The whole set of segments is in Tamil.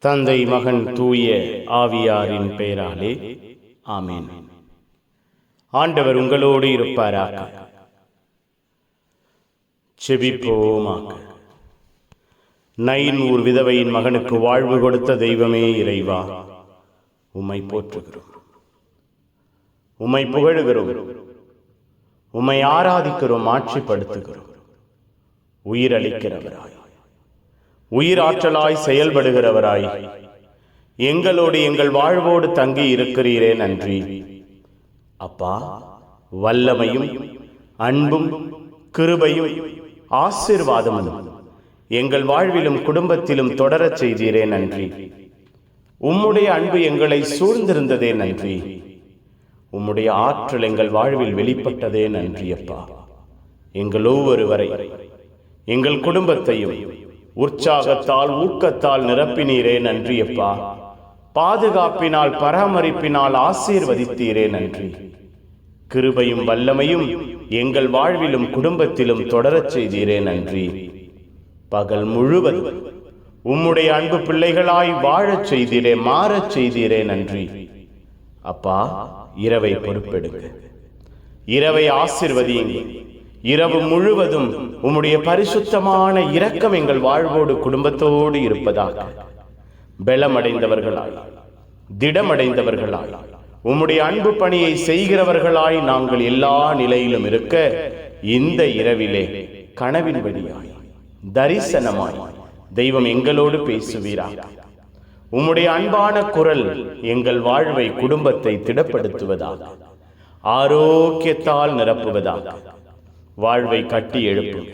தந்தை மகன் தூய ஆவியாரின் பெயராலே. ஆமீன். ஆண்டவர் உங்களோடு இருப்பாராக. செபிப்போமாக. நைன் ஊர் விதவையின் மகனுக்கு வாழ்வு கொடுத்த தெய்வமே இறைவா. உம்மை போற்றுகிறோம். உம்மை புகழுகிறோம். உம்மை ஆராதிக்கிறோம் ஆட்சிப்படுத்துகிறோம். உயிரளிக்கிறவராய். உயிராற்றலாய் செயல்படுகிறவராய். எங்களோடு எங்கள் வாழ்வோடு தங்கி இருக்கிறீரே நன்றி. அப்பா வல்லமையும் அன்பும் கிருபையும் ஆசிர்வாதமும் எங்கள் வாழ்விலும் குடும்பத்திலும் தொடரச் செய்தீரே நன்றி. உம்முடைய அன்பு எங்களை சூழ்ந்திருந்ததே நன்றி. உம்முடைய ஆற்றல் எங்கள் வாழ்வில் வெளிப்பட்டதே நன்றி அப்பா. எங்கள் ஒவ்வொருவரை எங்கள் குடும்பத்தையும் உற்சாகத்தால் ஊக்கத்தால் நிரப்பினீரே நன்றி அப்பா பாதுகாப்பினால் பராமரிப்பினால் ஆசீர்வதித்தீரே நன்றி. கிருபையும் வல்லமையும் எங்கள் வாழ்விலும் குடும்பத்திலும் தொடரச் செய்தீரே நன்றி. பகல் முழுவதும் உம்முடைய அன்பு பிள்ளைகளாய் வாழச் செய்தீரே மாறச் செய்தீரே நன்றி. அப்பா இரவை பொறுப்பெடுங்க. இரவை ஆசிர்வதியுங்கள். இரவு முழுவதும் உம்முடைய பரிசுத்தமான இரக்கம் எங்கள் வாழ்வோடு குடும்பத்தோடு இருப்பதாக. பலமடைந்தவர்களாய் திடமடைந்தவர்களாய் உம்முடைய அன்பு பணியை செய்கிறவர்களாய் நாங்கள் எல்லா நிலையிலும் இருக்க இந்த இரவிலே கனவின் வழியாய் தரிசனமாய் தெய்வம் எங்களோடு பேசுவீரா உம்முடைய அன்பான குரல் எங்கள் வாழ்வை குடும்பத்தை திடப்படுத்துவதாக. ஆரோக்கியத்தால் நிரப்புவதாக. வாழ்வை கட்டி எழுப்பும்.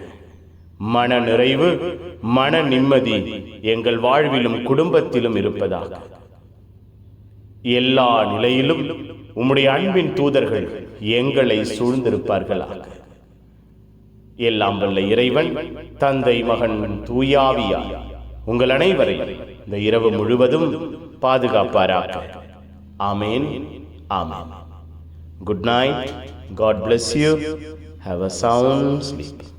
மன நிறைவு மன நிம்மதி எங்கள் வாழ்விலும் குடும்பத்திலும் இருப்பதாக. எல்லா நிலையிலும் உம்முடைய அன்பின் தூதர்கள் எங்களை சூழ்ந்திருப்பார்களாக. எல்லாம் வல்ல இறைவன் தந்தை மகன் தூயாவியா உங்கள் அனைவரை இந்த இரவு முழுவதும் பாதுகாப்பாராக. Amen amen. Good night God bless you Have a sound sleep.